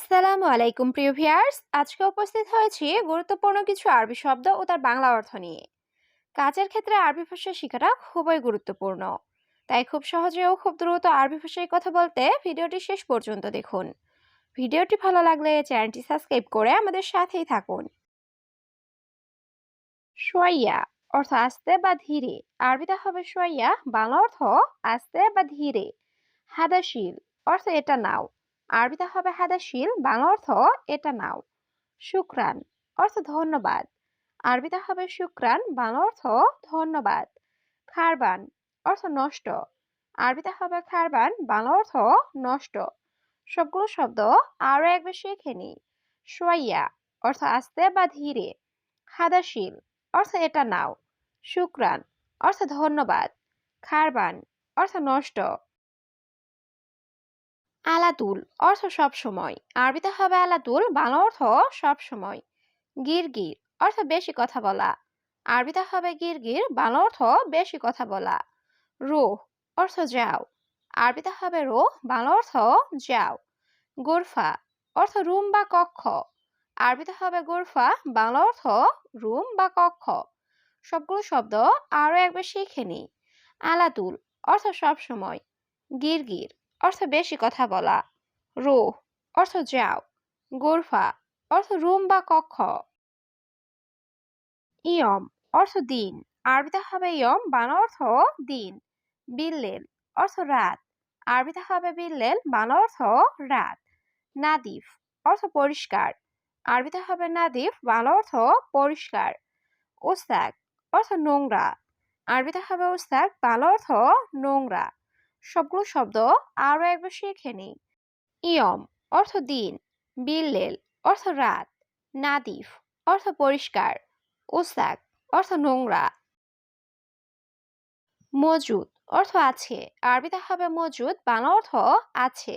আসসালামু আলাইকুম, প্রিয় ভিউয়ার্স। আজকে উপস্থিত হয়েছি গুরুত্বপূর্ণ কিছু আরবি শব্দ ও তার বাংলা অর্থ নিয়ে। কাজের ক্ষেত্রে আরবি ভাষা শেখাটা খুবই গুরুত্বপূর্ণ। তাই খুব সহজে ও খুব দ্রুত আরবি ভাষায় কথা বলতে ভিডিওটি শেষ পর্যন্ত দেখুন। ভিডিওটি ভালো লাগলে চ্যানেলটি সাবস্ক্রাইব করে আমাদের সাথেই থাকুন। সোয়াইয়া অর্থ আস্তে বা ধীরে। আরবিতে হবে সোয়াইয়া, বাংলা অর্থ আস্তে বা ধীরে। হাদাশিল অর্থ এটা নাও। আরবিতে হবে হাদাশিল, বাংলা অর্থ এটা নাও। শুক্রান, অর্থ ধন্যবাদ। আরবিতে হবে শুক্রান, বাংলা অর্থ ধন্যবাদ। খারবান, অর্থ নষ্ট। আরবিতে হবে খারবান, বাংলা অর্থ নষ্ট। সবগুলো শব্দ আরও একবার শিখে নি সোয়াইয়া, অর্থ আস্তে বা ধীরে। হাদাশিল, অর্থ এটা নাও। শুক্রান, অর্থ ধন্যবাদ। খারবান, অর্থ নষ্ট। আলাতুল, অর্থ সব সময়। আরবিতে হবে আলাতুল, বাংলা অর্থ সব সময়। গিরগির, অর্থ বেশি কথা বলা। আরবিতে হবে গিরগির, বাংলা অর্থ বেশি কথা বলা। রোহ, অর্থ যাও। আরবিতে হবে রোহ, বাংলা অর্থ যাও। গোরফা, অর্থ রুম বা কক্ষ। আরবিতে হবে গোরফা, বাংলা অর্থ রুম বা কক্ষ। সবগুলো শব্দ আরও একবার শিখে নি। আলাতুল, অর্থ সব সময়। গিরগির অর্থ বেশি কথা বলা। রো অর্থ যাও। গোরফা, অর্থ রুম বা কক্ষ। ইয়ম, অর্থ দিন। আরবিতে হবে ইয়ম বাংলা অর্থ দিন। বিল্লেল, অর্থ রাত। আরবিতে হবে বিল্লেল বাংলা অর্থ রাত। নাদিফ, অর্থ পরিষ্কার। আরবিতে হবে নাদিফ বাংলা অর্থ পরিষ্কার। ওস্তাক, অর্থ নোংরা। আরবিতে হবে ওস্তাক বাংলা অর্থ নোংরা। সবগুলো শব্দ আরও একবার শিখে নিই। ইয়ম অর্থ দিন, বিল্লেল অর্থ রাত, নাদিফ অর্থ পরিষ্কার, ওসাক অর্থ নোংরা। মজুদ অর্থ আছে, আরবিতে হবে মজুদ, বাংলা অর্থ আছে।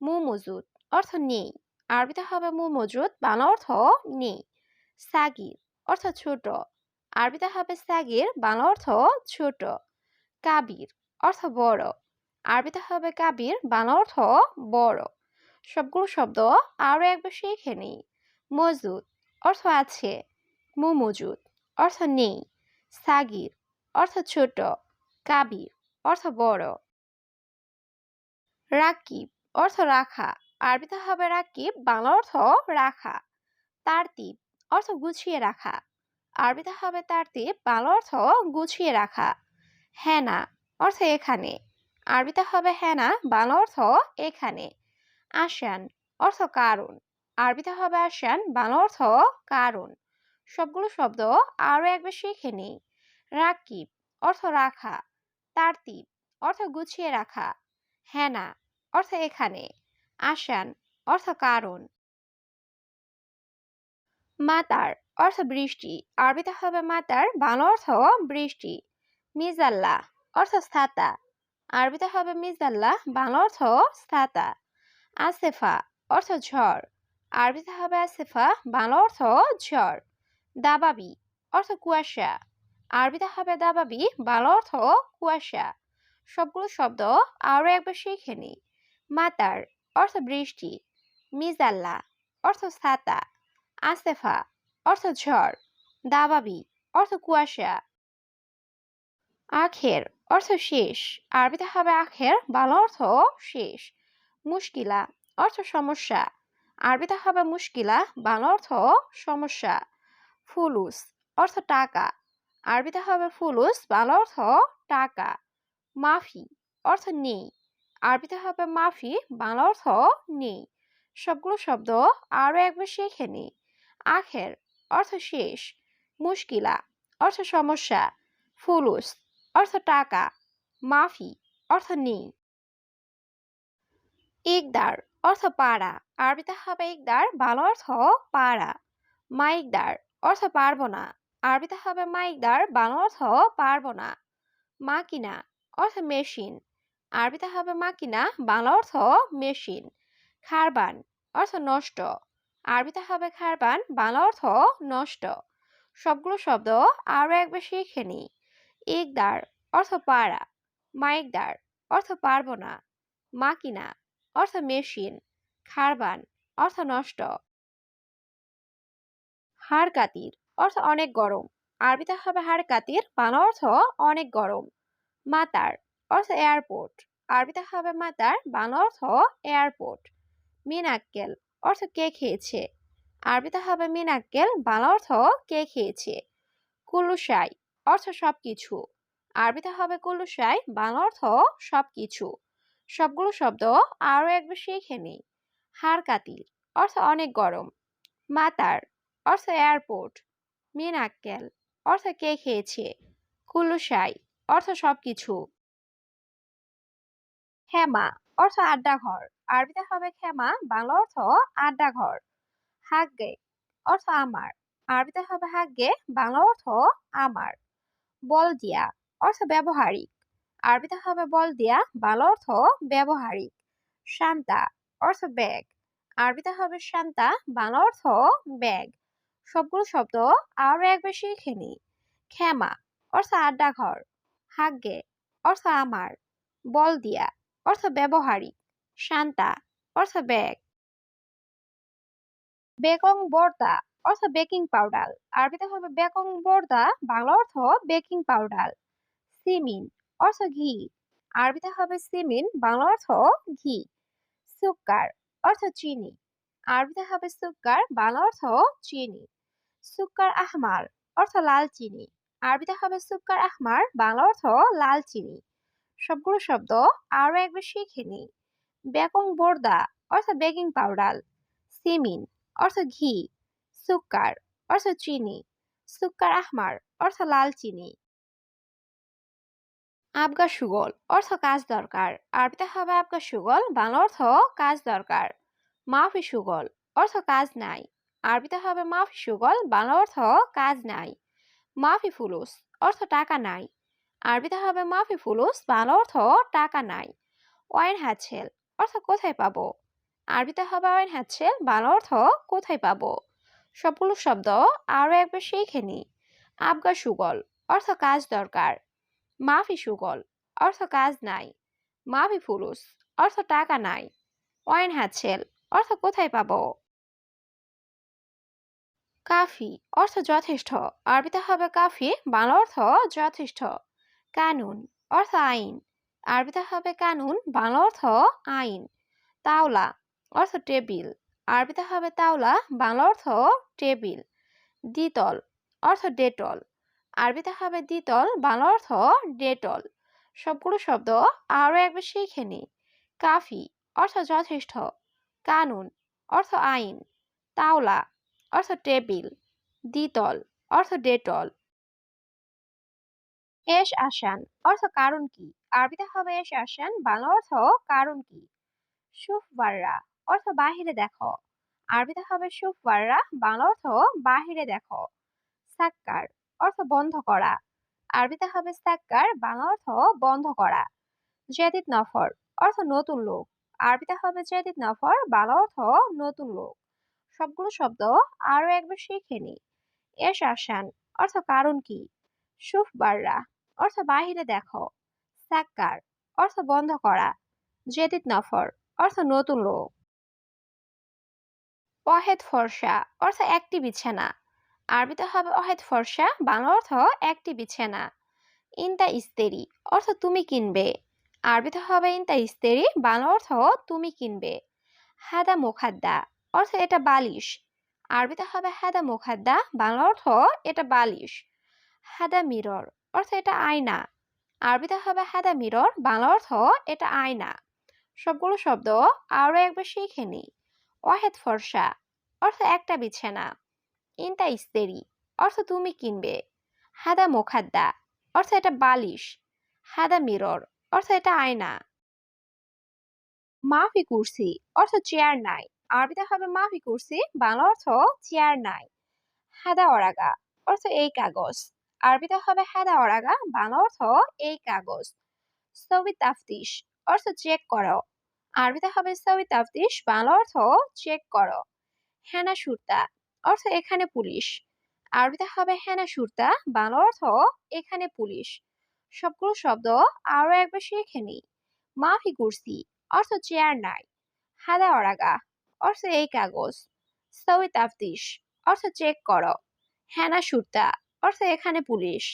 মু মজুদ অর্থ নেই, আরবিতে হবে মু মজুদ বাংলা অর্থ নেই। সাগির অর্থ ছোট, আরবিতে হবে সাগির, বাংলা অর্থ ছোট। কাবির অর্থ বড় আরবিতে হবে কাবির, বাংলা অর্থ বড়। সবগুলো শব্দ আরও একবার শিখে নেই। মজুদ, অর্থ আছে। মু মজুদ অর্থ নেই। সাগির, অর্থ ছোট। কাবির, অর্থ বড়। রাকিব, অর্থ রাখা। আরবিতে হবে রাকিব, বাংলা অর্থ রাখা। তারতিব, অর্থ গুছিয়ে রাখা। আরবিতে হবে তারতিব, বাংলা অর্থ গুছিয়ে রাখা। হেনা, অর্থ এখানে। আরবিতে হবে হেনা বাংলা অর্থ এখানে। আসান, অর্থ কারণ। আরবিতে হবে আসান, বাংলা অর্থ কারণ। সবগুলো শব্দ আরও একবার শিখে নিই। রাকিব, অর্থ রাখা। তারতিব, অর্থ গুছিয়ে রাখা। হেনা অর্থ এখানে। আসান, অর্থ কারণ। মাতার, অর্থ বৃষ্টি। আরবিতে হবে মাতার, বাংলা অর্থ বৃষ্টি। মিজাল্লা, অর্থ ছাতা। আরবিতে হবে মিজাল্লাহ বাংলা অর্থ ছাতা আসেফা অর্থ ঝড়। আরবিতে হবে আসেফা, বাংলা অর্থ ঝড়। দাবাবি অর্থ কুয়াশা। আরবিতে হবে দাবাবি, বাংলা অর্থ কুয়াশা। সবগুলো শব্দ আরও একবার শিখে নি। মাতার অর্থ বৃষ্টি। মিজাল্লা অর্থ ছাতা আসেফা অর্থ ঝড়। দাবাবি অর্থ কুয়াশা। আখের অর্থ শেষ। আরবিতে হবে আখের, বাংলা অর্থ শেষ। মুশকিলা, অর্থ সমস্যা। আরবিতে হবে মুশকিলা, বাংলা অর্থ সমস্যা। ফুলুস, অর্থ টাকা। আরবিতে হবে ফুলুস, বাংলা অর্থ টাকা। মাফি, অর্থ নেই। আরবিতে হবে মাফি, বাংলা অর্থ নেই। সবগুলো শব্দ আরও একবার শিখে নি। আখের, অর্থ শেষ। মুশকিলা, অর্থ সমস্যা। ফুলুস অর্থ টাকা, মাফি, অর্থ নেই। ইকদার অর্থ পাড়া। আরবিতে হবে ইকদার ভালো অর্থ পাড়া। মাইকদার, অর্থ পারব না। আরবিতে হবে মাইকদার, ভালো অর্থ পারব না। মাকিনা, অর্থ মেশিন। আরবিতে হবে মাকিনা বাংলা অর্থ মেশিন। খারবান, অর্থ নষ্ট। আরবিতে হবে খারবান বাংলা অর্থ নষ্ট। সবগুলো শব্দ আরও একবার শিখে নিই। ইকদার অর্থ পাড়া। মাইকদার অর্থ পারব না। মাকিনা অর্থ মেশিন। খারবান অর্থ নষ্ট। হাড় কাতির অর্থ অনেক গরম। আরবিতে হবে হাড় কাতির বাংলা অর্থ অনেক গরম। মাতার অর্থ এয়ারপোর্ট। আরবিতে হবে মাতার বাংলা অর্থ এয়ারপোর্ট। মিনাক্কেল অর্থ কে খেয়েছে। আরবিতে হবে মিনাক্কেল বাংলা অর্থ কে খেয়েছে। কুলুসাই অর্থ সবকিছু। আরবিতে হবে কুলুসাই, বাংলা অর্থ সবকিছু। সবগুলো শব্দ আরও একবার শিখে নেই। হাড় কাতির অর্থ অনেক গরম। মাতার, অর্থ এয়ারপোর্ট। মিনাক্কেল, অর্থ কে খেয়েছে। কুলুসাই, অর্থ সবকিছু। খেমা, অর্থ আড্ডা ঘর আরবিতে হবে খেমা, বাংলা অর্থ আড্ডাঘর। হাগ্গে, অর্থ আমার। আরবিতে হবে হাগ্গে, বাংলা অর্থ আমার। বল দিয়া অর্থ ব্যবহারিক। আরবিতে হবে বল দিয়া, বাংলা অর্থ ব্যবহারিক। শান্তা, অর্থ ব্যাগ। আরবিতে হবে শান্তা, বাংলা অর্থ ব্যাগ। সবগুলো শব্দ আরও একবার শিখে নি খেমা অর্থ আড্ডাঘর। হাগ্গে অর্থ আমার। বল দিয়া, অর্থ ব্যবহারিক। শান্তা, অর্থ ব্যাগ। বেকং বর্দা অর্থ বেকিং পাউডার। আরবিতে হবে বেকং বর্দা, বাংলা অর্থ বেকিং পাউডার। সিমিন, অর্থ ঘি। আরবিতে হবে সিমিন, বাংলা অর্থ ঘি। সুকার অর্থ চিনি। আরবিতে হবে সুকার বাংলা অর্থ চিনি। সুকার আহমার, অর্থ লাল চিনি। আরবিতে হবে সুকার আহমার, বাংলা অর্থ লাল চিনি। সবগুলো শব্দ আরও একবার শিখে নি বেকং বোরদা, অর্থ বেকিং পাউডার। সিমিন, অর্থ ঘি। সুকার অর্থ চিনি সুকার আহমার অর্থ লাল চিনি। আবগা সুগল অর্থ কাজ দরকার আরবিতে হবে আবগা সুগল, বাংলা অর্থ কাজ দরকার। মাফি সুগল অর্থ কাজ নাই আরবিতে হবে মাফি সুগল, বাংলা অর্থ কাজ নাই। মাফি ফুলুস অর্থ টাকা নাই আরবিতে হবে মাফি ফুলুস, বাংলা অর্থ টাকা নাই। ওয়াইন হ্যাছেল অর্থ কোথায় পাবো আরবিতে হবে ওয়াইন হ্যাছেল বাংলা অর্থ কোথায় পাবো? সবগুলো শব্দ আরও একবার শিখে নি আবগা সুগল, অর্থ কাজ দরকার। মাফি সুগল, অর্থ কাজ নাই। মাফি ফুলুস অর্থ টাকা নাই। ওয়াইন হ্যাছেল অর্থ কোথায় পাব? কাফি, অর্থ যথেষ্ট। আরবিতে হবে কাফি, বাংলা অর্থ যথেষ্ট। কানুন, অর্থ আইন। আরবিতে হবে কানুন, বাংলা অর্থ আইন। তাওলা, অর্থ টেবিল। আরবিতে হবে তাওলা, বাংলা অর্থ টেবিল, দ্বিতল, অর্থ ডেটল। আরবিতে হবে দ্বিতল, বাংলা অর্থ ডেটল। সবগুলো শব্দ আরও একবার শিখে নি কাফি, অর্থ যথেষ্ট। কানুন, অর্থ আইন। তাওলা, অর্থ টেবিল। দ্বিতল, অর্থ ডেটল। এস আসান, অর্থ কারণ কি? আরবিতে হবে এস আসান, বাংলা অর্থ কারণ কি? সুফ বাররা অর্থ বাহিরে দেখো। আরবিতে হবে সুফ বাররা বাংলা অর্থ বাহিরে দেখো। সাক্কার, অর্থ বন্ধ করা। আরবিতে হবে সাক্কার, বাংলা অর্থ বন্ধ করা। জেদিদ নফর, অর্থ নতুন লোক। আরবিতে হবে জেদিদ নফর, বাংলা অর্থ নতুন লোক। সবগুলো শব্দ আরও একবার শিখে নি। এস আসান, অর্থ কারণ কি? সুফ বাররা অর্থ বাহিরে দেখো। সাক্কার, অর্থ বন্ধ করা। জেদিদ নফর, অর্থ নতুন লোক। অহেদ ফর্সা, অর্থ একটি বিছানা। আরবিতে হবে অহেদ ফর্সা, বাংলা অর্থ একটি বিছানা। ইনতা ইস্তেরি, অর্থ তুমি কিনবে। আরবিতে হবে ইনতা ইস্তেরি, বাংলা অর্থ তুমি কিনবে। হাদা মুখাদ্দা, অর্থ এটা বালিশ। আরবিতে হবে হাদা মুখাদ্দা, বাংলা অর্থ এটা বালিশ। হাদা মিরর, অর্থ এটা আয়না। আরবিতে হবে হাদা মিরর, বাংলা অর্থ এটা আয়না। সবগুলো শব্দ আরও একবার শিখে নি ওয়াহেদ ফর্সা। অর্থ একটা বিছানা। ইনতা ইস্তেরি। অর্থ তুমি কিনবে। হাদা মোখাদ্দা। অর্থ এটা বালিশ। হাদা মিরর। অর্থ এটা আয়না। মাফি কুরসি। অর্থ চেয়ার নাই। আরবিতে হবে মাফি কুরসি, বাংলা অর্থ চেয়ার নাই। হাদা অরাগা। অর্থ এই কাগজ। আরবিতে হবে হাদা অরাগা, বাংলা অর্থ এই কাগজ। সবি তাফতিশ। অর্থ চেক করো। আরবিতে হবে সবি তাফতিশ বাংলা অর্থ চেক করো। হেনা সুরতা, অর্থ এখানে পুলিশ। আরবিতে হবে হেনা সুরতা, বাংলা অর্থ এখানে পুলিশ। সবগুলো শব্দ আরও একবার শিখে নি মাফি কুরসি, অর্থ চেয়ার নাই। হাদা অরাগা, অর্থ এই কাগজ। সৌই তাফতিশ অর্থ চেক করো। হ্যানা সুরতা, অর্থ এখানে পুলিশ।